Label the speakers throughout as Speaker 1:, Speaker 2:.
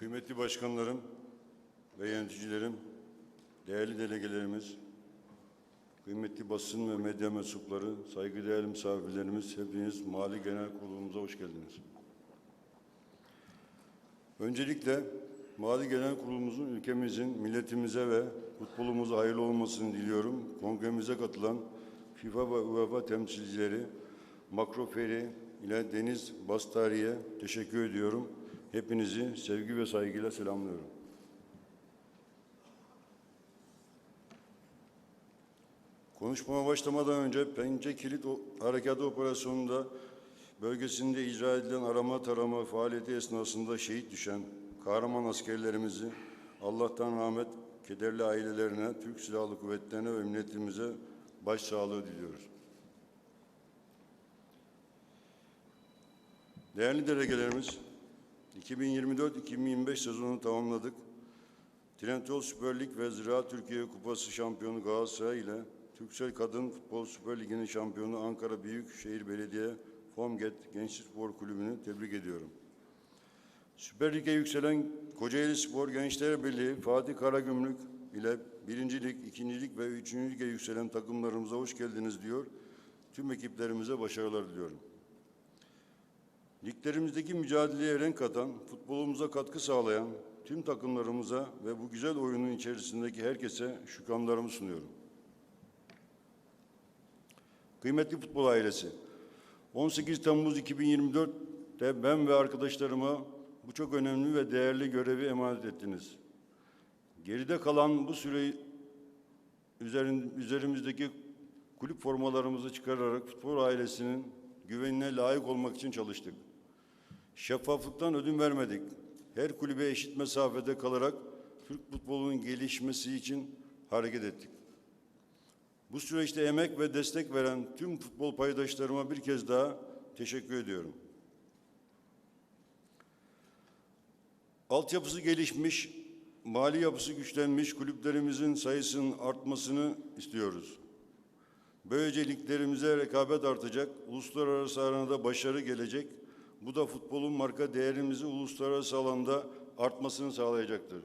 Speaker 1: Kıymetli başkanlarım ve yöneticilerim, değerli delegelerimiz, kıymetli basın ve medya mensupları, saygıdeğer misafirlerimiz, hepiniz Mali Genel Kurulumuza hoş geldiniz. Öncelikle Mali Genel Kurulumuzun ülkemizin, milletimize ve futbolumuza hayırlı olmasını diliyorum. Kongremize katılan FIFA ve UEFA temsilcileri Makroferi ile Deniz Bastari'ye teşekkür ediyorum. Hepinizi sevgi ve saygıyla selamlıyorum. Konuşmama başlamadan önce Pençe Kilit Harekatı Operasyonu'nda bölgesinde icra edilen arama tarama faaliyeti esnasında şehit düşen kahraman askerlerimizi Allah'tan rahmet, kederli ailelerine, Türk Silahlı Kuvvetlerine ve milletimize başsağlığı diliyoruz. Değerli delegelerimiz, 2024-2025 sezonunu tamamladık. Trendyol Süper Lig ve Ziraat Türkiye Kupası şampiyonu Galatasaray ile Türksel Kadın Futbol Süper Ligi'nin şampiyonu Ankara Büyükşehir Belediye Formget Gençlik Spor Kulübü'nü tebrik ediyorum. Süper Lig'e yükselen Kocaeli Spor Gençler Birliği Fatih Karagümrük ile 1. Lig, 2. Lig ve 3. Lig'e yükselen takımlarımıza hoş geldiniz diyor. Tüm ekiplerimize başarılar diliyorum. Liglerimizdeki mücadeleye renk katan, futbolumuza katkı sağlayan tüm takımlarımıza ve bu güzel oyunun içerisindeki herkese şükranlarımı sunuyorum. Kıymetli futbol ailesi, 18 Temmuz 2024'te ben ve arkadaşlarıma bu çok önemli ve değerli görevi emanet ettiniz. Geride kalan bu süre üzerin, üzerimizdeki kulüp formalarımızı çıkararak futbol ailesinin güvenine layık olmak için çalıştık. Şeffaflıktan ödün vermedik. Her kulübe eşit mesafede kalarak Türk futbolunun gelişmesi için hareket ettik. Bu süreçte emek ve destek veren tüm futbol paydaşlarıma bir kez daha teşekkür ediyorum. Altyapısı gelişmiş, mali yapısı güçlenmiş kulüplerimizin sayısının artmasını istiyoruz. Böylece liglerimize rekabet artacak, uluslararası arenada başarı gelecek. Bu da futbolun marka değerimizi uluslararası alanda artmasını sağlayacaktır.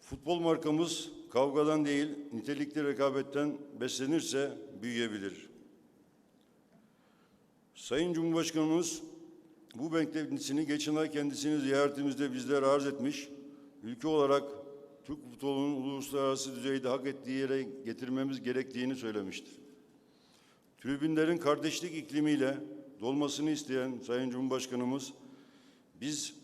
Speaker 1: Futbol markamız kavgadan değil, nitelikli rekabetten beslenirse büyüyebilir. Sayın Cumhurbaşkanımız bu beklentisini geçen ay kendisini ziyaretimizde bizlere arz etmiş. Ülke olarak Türk futbolunun uluslararası düzeyde hak ettiği yere getirmemiz gerektiğini söylemiştir. Tribünlerin kardeşlik iklimiyle dolmasını isteyen Sayın Cumhurbaşkanımız, biz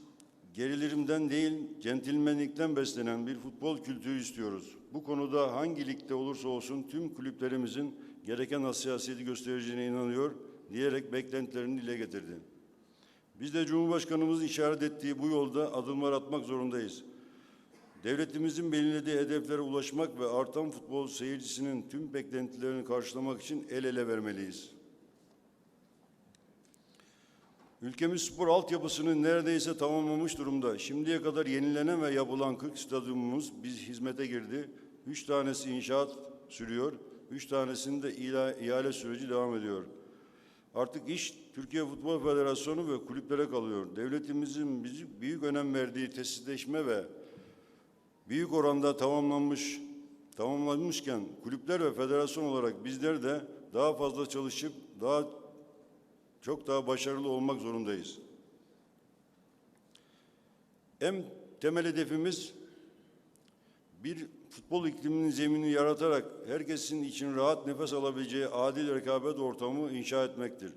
Speaker 1: gerilerimden değil, centilmenlikten beslenen bir futbol kültürü istiyoruz. Bu konuda hangi ligde olursa olsun tüm kulüplerimizin gereken hassasiyeti göstereceğine inanıyor diyerek beklentilerini dile getirdi. Biz de Cumhurbaşkanımızın işaret ettiği bu yolda adımlar atmak zorundayız. Devletimizin belirlediği hedeflere ulaşmak ve artan futbol seyircisinin tüm beklentilerini karşılamak için el ele vermeliyiz. Ülkemiz spor altyapısını neredeyse tamamlamış durumda. Şimdiye kadar yenilenen ve yapılan 40 stadyumumuz biz hizmete girdi. Üç tanesi inşaat sürüyor. Üç tanesinde ila- ihale süreci devam ediyor. Artık iş Türkiye Futbol Federasyonu ve kulüplere kalıyor. Devletimizin büyük önem verdiği tesisleşme ve büyük oranda tamamlanmış tamamlanmışken kulüpler ve federasyon olarak bizler de daha fazla çalışıp daha çok daha başarılı olmak zorundayız. En temel hedefimiz bir futbol ikliminin zeminini yaratarak herkesin için rahat nefes alabileceği adil rekabet ortamı inşa etmektir.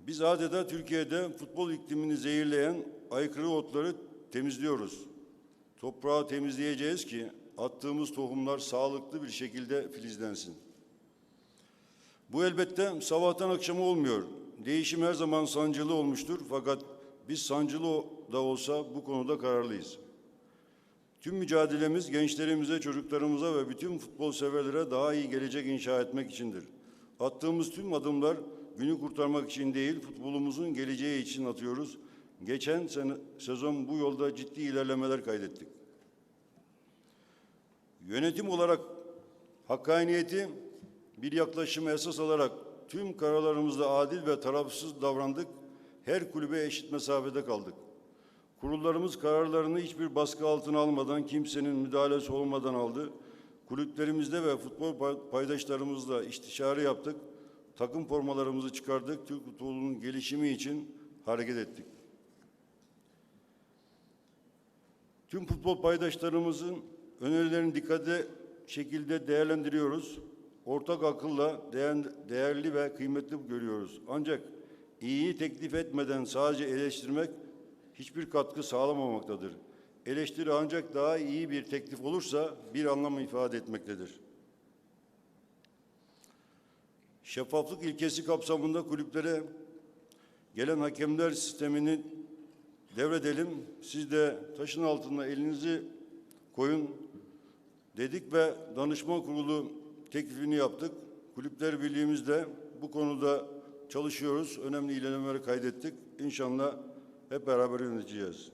Speaker 1: Biz adeta Türkiye'de futbol iklimini zehirleyen aykırı otları temizliyoruz. Toprağı temizleyeceğiz ki attığımız tohumlar sağlıklı bir şekilde filizlensin. Bu elbette sabahtan akşama olmuyor. Değişim her zaman sancılı olmuştur fakat biz sancılı da olsa bu konuda kararlıyız. Tüm mücadelemiz gençlerimize, çocuklarımıza ve bütün futbol severlere daha iyi gelecek inşa etmek içindir. Attığımız tüm adımlar günü kurtarmak için değil, futbolumuzun geleceği için atıyoruz. Geçen sene, sezon bu yolda ciddi ilerlemeler kaydettik. Yönetim olarak hakkaniyeti bir yaklaşımı esas alarak tüm kararlarımızda adil ve tarafsız davrandık. Her kulübe eşit mesafede kaldık. Kurullarımız kararlarını hiçbir baskı altına almadan, kimsenin müdahalesi olmadan aldı. Kulüplerimizde ve futbol pay- paydaşlarımızla istişare yaptık. Takım formalarımızı çıkardık. Türk futbolunun gelişimi için hareket ettik. Tüm futbol paydaşlarımızın önerilerini dikkate şekilde değerlendiriyoruz. Ortak akılla değer- değerli ve kıymetli görüyoruz. Ancak iyiyi teklif etmeden sadece eleştirmek hiçbir katkı sağlamamaktadır. Eleştiri ancak daha iyi bir teklif olursa bir anlam ifade etmektedir. Şeffaflık ilkesi kapsamında kulüplere gelen hakemler sistemini devredelim. Siz de taşın altına elinizi koyun dedik ve danışma kurulu teklifini yaptık. Kulüpler Birliğimizde bu konuda çalışıyoruz. Önemli ilerlemeleri kaydettik. İnşallah hep beraber yöneteceğiz.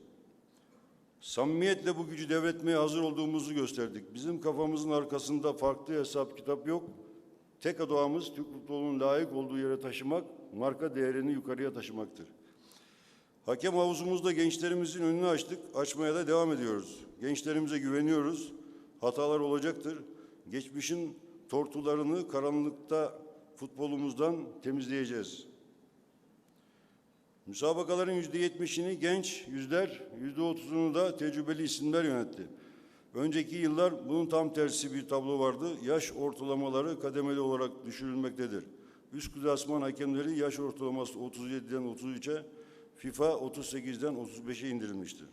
Speaker 1: Samimiyetle bu gücü devretmeye hazır olduğumuzu gösterdik. Bizim kafamızın arkasında farklı hesap kitap yok. Tek adağımız Türk futbolunun layık olduğu yere taşımak, marka değerini yukarıya taşımaktır. Hakem havuzumuzda gençlerimizin önünü açtık, açmaya da devam ediyoruz. Gençlerimize güveniyoruz, hatalar olacaktır. Geçmişin tortularını karanlıkta futbolumuzdan temizleyeceğiz. Müsabakaların yüzde yetmişini genç yüzler, yüzde otuzunu da tecrübeli isimler yönetti. Önceki yıllar bunun tam tersi bir tablo vardı. Yaş ortalamaları kademeli olarak düşürülmektedir. Üst klasman hakemleri yaş ortalaması 37'den 33'e, FIFA 38'den 35'e indirilmiştir.